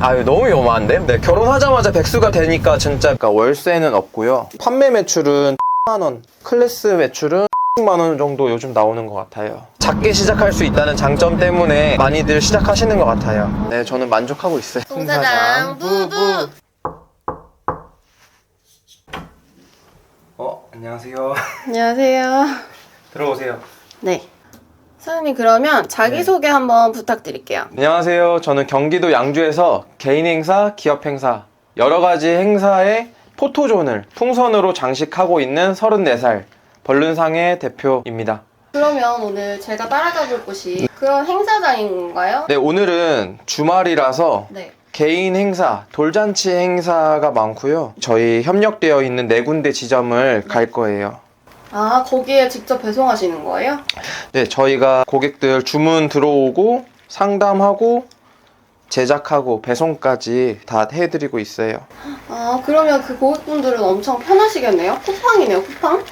아유 너무 위험한데? 네 결혼하자마자 백수가 되니까 진짜 그러니까 월세는 없고요 판매 매출은 만원 클래스 매출은 만원 정도 요즘 나오는 것 같아요 작게 시작할 수 있다는 장점 때문에 많이들 시작하시는 것 같아요 네 저는 만족하고 있어요 송사장 부부. 어 안녕하세요 안녕하세요. 들어오세요 네. 사장님 그러면 자기소개 한번 부탁드릴게요. 안녕하세요 저는 경기도 양주에서 개인 행사 기업 행사 여러 가지 행사의 포토존을 풍선으로 장식하고 있는 34살 벌룬상의 대표입니다 그러면 오늘 제가 따라가 볼 곳이 그런 행사장인 건가요? 네, 오늘은 주말이라서 네. 개인 행사, 돌잔치 행사가 많고요. 저희 협력되어 있는 네 군데 지점을 갈 거예요. 아, 거기에 직접 배송하시는 거예요? 네, 저희가 고객들 주문 들어오고 상담하고 제작하고 배송까지 다 해드리고 있어요. 아, 그러면 그 고객분들은 엄청 편하시겠네요? 쿠팡이네요, 쿠팡?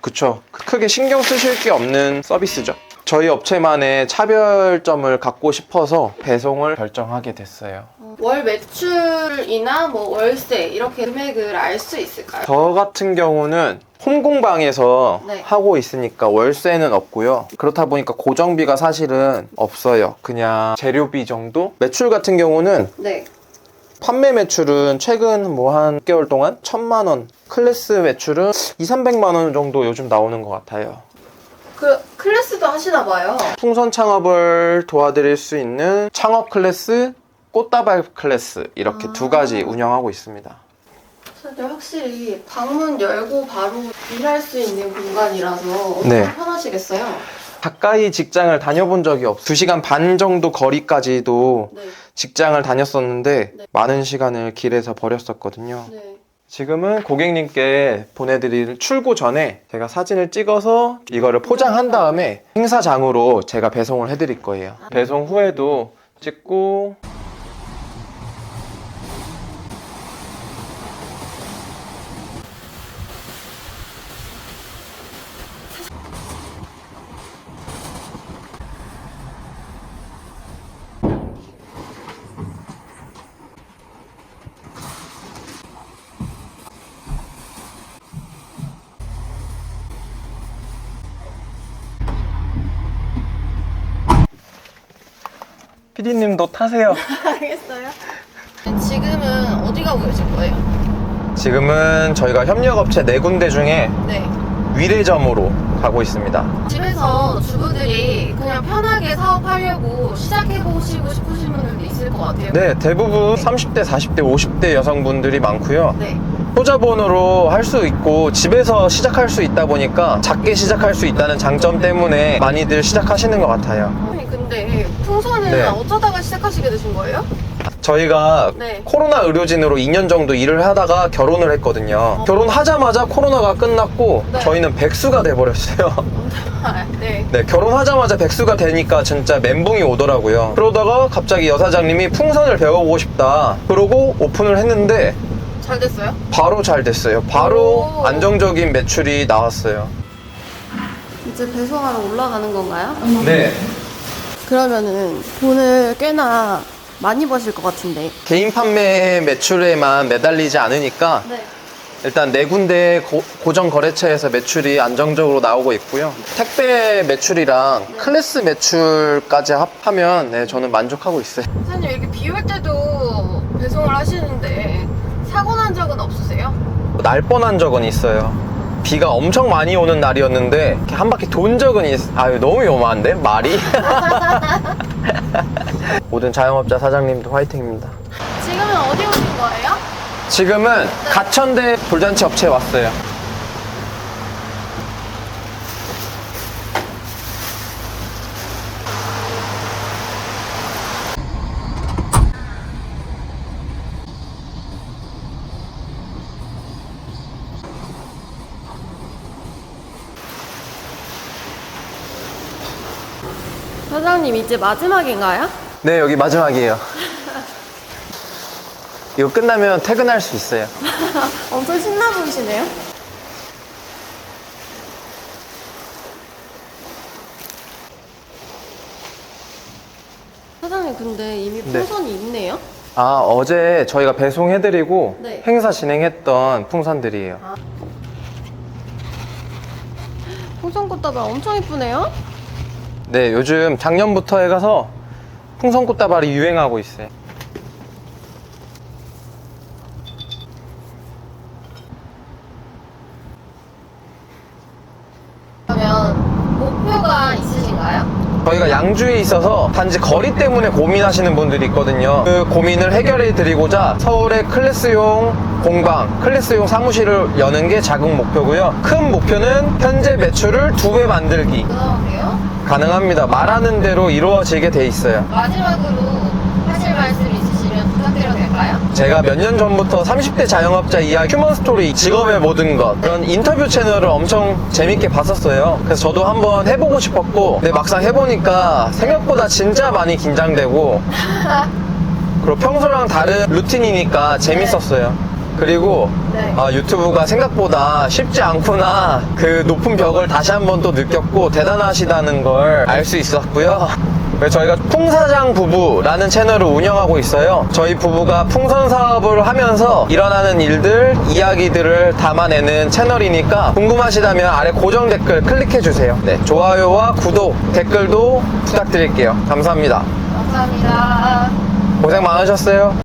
그쵸. 크게 신경 쓰실 게 없는 서비스죠. 저희 업체만의 차별점을 갖고 싶어서 배송을 결정하게 됐어요. 어, 월 매출이나 뭐 월세 이렇게 금액을 알 수 있을까요? 저 같은 경우는 홈공방에서 네. 하고 있으니까 월세는 없고요. 그렇다 보니까 고정비가 사실은 없어요. 그냥 재료비 정도? 매출 같은 경우는 네. 판매 매출은 최근 뭐 한 개월 동안 천만 원, 클래스 매출은 2, 300만 원 정도 요즘 나오는 것 같아요. 그 클래스도 하시나 봐요. 풍선 창업을 도와드릴 수 있는 창업 클래스, 꽃다발 클래스 이렇게 아. 두 가지 운영하고 있습니다. 근데 확실히 방문 열고 바로 일할 수 있는 공간이라서 엄청 네. 편하시겠어요? 가까이 직장을 다녀본 적이 없어요. 2시간 반 정도 거리까지도 네. 직장을 다녔었는데 네. 많은 시간을 길에서 버렸었거든요. 네. 지금은 고객님께 보내드릴 출고 전에 제가 사진을 찍어서 이거를 포장한 다음에 행사장으로 제가 배송을 해드릴 거예요. 배송 후에도 찍고 피디님도 타세요. 알겠어요. 지금은 어디 가고 계실 거예요? 지금은 저희가 협력업체 네 군데 중에 네. 위례점으로 가고 있습니다. 집에서 주부들이 그냥 편하게 사업하려고 시작해보시고 싶으신 분들도 있을 것 같아요. 네, 대부분 30대, 40대, 50대 여성분들이 많고요. 네. 소자본으로 할 수 있고 집에서 시작할 수 있다 보니까 작게 시작할 수 있다는 장점 때문에 많이들 시작하시는 것 같아요. 아니, 근데 풍선은 네. 어쩌다가 시작하시게 되신 거예요? 저희가 네. 코로나 의료진으로 2년 정도 일을 하다가 결혼을 했거든요. 결혼하자마자 코로나가 끝났고 네. 저희는 백수가 돼버렸어요. 아, 네. 네, 결혼하자마자 백수가 되니까 진짜 멘붕이 오더라고요. 그러다가 갑자기 여사장님이 풍선을 배워보고 싶다. 그러고 오픈을 했는데 잘 됐어요? 바로 잘 됐어요. 바로 오. 안정적인 매출이 나왔어요. 이제 배송하러 올라가는 건가요? 네. 그러면은 돈을 꽤나 많이 버실 것 같은데. 개인 판매 매출에만 매달리지 않으니까 네. 일단 네 군데 고, 고정 거래처에서 매출이 안정적으로 나오고 있고요. 택배 매출이랑 클래스 매출까지 합하면 네, 저는 만족하고 있어요. 사장님 이렇게 비 올 때도 배송을 하시는데 사고 난 적은 없으세요? 날 뻔한 적은 있어요. 비가 엄청 많이 오는 날이었는데 이렇게 한 바퀴 돈 적은 있... 아유 너무 위험한데 말이? 모든 자영업자 사장님도 화이팅입니다. 지금은 어디 오신 거예요? 지금은 가천대 돌잔치 업체에 왔어요. 사장님 이제 마지막인가요? 네, 여기 마지막이에요. 이거 끝나면 퇴근할 수 있어요. 엄청 신나 보이시네요. 사장님 근데 이미 네. 풍선이 있네요? 아 어제 저희가 배송해드리고 네. 행사 진행했던 풍선들이에요. 풍선 꽃다발 엄청 이쁘네요. 네 요즘 작년부터 해가서 풍선꽃다발이 유행하고 있어요. 그러면 목표가 있으신가요? 저희가 양주에 있어서 단지 거리 때문에 고민하시는 분들이 있거든요. 그 고민을 해결해 드리고자 서울의 클래스용 공방, 클래스용 사무실을 여는 게 작은 목표고요. 큰 목표는 현재 매출을 두 배 만들기. 그러게요. 가능합니다. 말하는 대로 이루어지게 돼 있어요. 마지막으로 하실 말씀 있으시면 부탁드려도 될까요? 제가 몇 년 전부터 30대 자영업자 이야기, 휴먼 스토리, 직업의 모든 것 그런 인터뷰 채널을 엄청 재밌게 봤었어요. 그래서 저도 한번 해보고 싶었고, 근데 막상 해보니까 생각보다 진짜 많이 긴장되고, 그리고 평소랑 다른 루틴이니까 재밌었어요. 그리고 네. 아, 유튜브가 생각보다 쉽지 않구나 그 높은 벽을 다시 한번 또 느꼈고 대단하시다는 걸 알 수 있었고요. 그래서 저희가 풍사장 부부라는 채널을 운영하고 있어요. 저희 부부가 풍선 사업을 하면서 일어나는 일들, 이야기들을 담아내는 채널이니까 궁금하시다면 아래 고정 댓글 클릭해 주세요. 네, 좋아요와 구독, 댓글도 부탁드릴게요. 감사합니다. 감사합니다. 고생 많으셨어요.